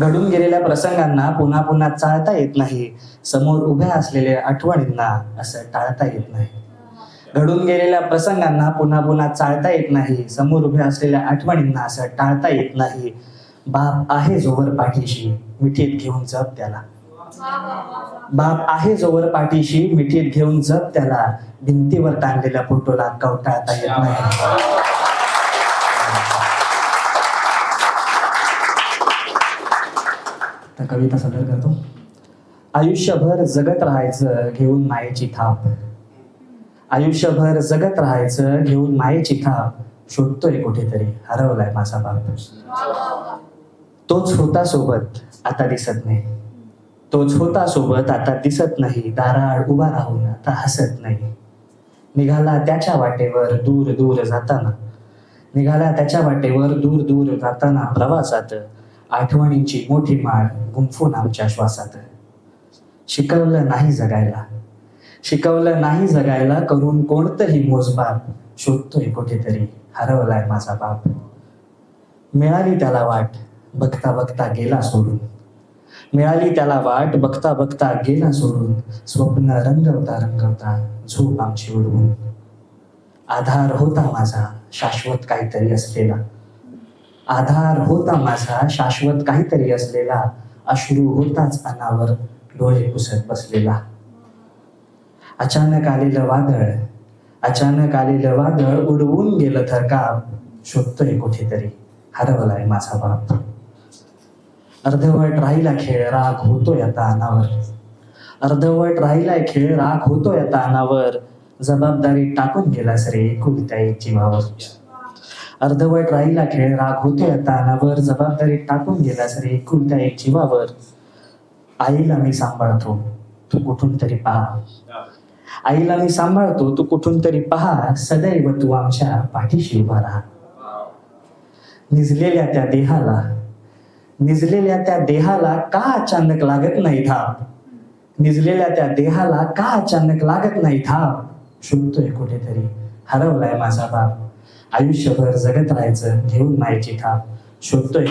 घडून गेलेल्या प्रसंगांना पुन्हा पुन्हा चाळता येत नाही. समोर उभ्या असलेल्या आठवणींना असं टाळता येत नाही. घडून गेलेल्या प्रसंगांना पुन्हा पुन्हा चाळता येत नाही. समोर उभ्या असलेल्या आठवणींना असं टाळता येत नाही. बाप आहे जोवर पाठीशी मिठीत घेऊन जप त्याला. बाप आहे जोवर पाठीशी मिठीत घेऊन जप त्याला. भिंतीवर ताणलेल्या फोटोला कवटाळता येत नाही. कविता सादर करतो. आयुष्यभर जगत राहायचं घेऊन मायेची थाप. आयुष्यभर जगत राहायचं घेऊन मायेची थाप. शोधतोय कुठेतरी हरवलाय माझा बाप. तोच होता सोबत आता दिसत नाही. तोच होता सोबत आता दिसत नाही. दाराआड उभा राहून आता हसत नाही. निघाला त्याच्या वाटेवर दूर दूर जाताना. निघाला त्याच्या वाटेवर दूर दूर जाताना प्रवासात आठवणींची मोठी माळ गुंफून आमच्या श्वासात. शिकवलं नाही जगायला. शिकवलं नाही जगायला करून कोणतंही मोजबाप शोधतोय कुठेतरी हरवलाय माझा बाप. मिळाली त्याला वाट बघता बघता गेला सोडून. मिळाली त्याला वाट बघता बघता गेला सोडून. स्वप्न रंगवता रंगवता झोप आमची उडवून. आधार होता माझा शाश्वत काहीतरी असलेला. आधार होता माझा शाश्वत काहीतरी असलेला अश्रू होताच अनावर डोळे पुसत बसलेला. अचानक आलेलं वादळ अचानक आलेलं वादळ उडवून गेलं थरकाप शोधतोय कुठेतरी हरवलाय माझा बाप. अर्धवट राहिला खेळ राग होतोय आता अनावर. अर्धवट राहिलाय खेळ राग होतोय आता अनावर. जबाबदारी टाकून गेलास रे कुलत्या जीवावर. अर्धवट राहिला खेळ राग होतोय आता. जबाबदारी टाकून गेला रे एकुलत्या एक जीवावर आईला मी सांभाळतो. तू कुठून तरी पहा. आईला मी सांभाळतो तू कुठून तरी पहा. सदैव तू आमच्या पाठीशी उभा राहा. निजलेल्या त्या देहाला निजलेल्या त्या देहाला का अचानक लागत नाही धाप निजलेल्या त्या देहाला का अचानक लागत नाही धाप शोधतोय कुठेतरी. हरवलाय माझा बाप. आयुष्यभर जगत राहायचं घेऊन मायची थाप. शोधतोय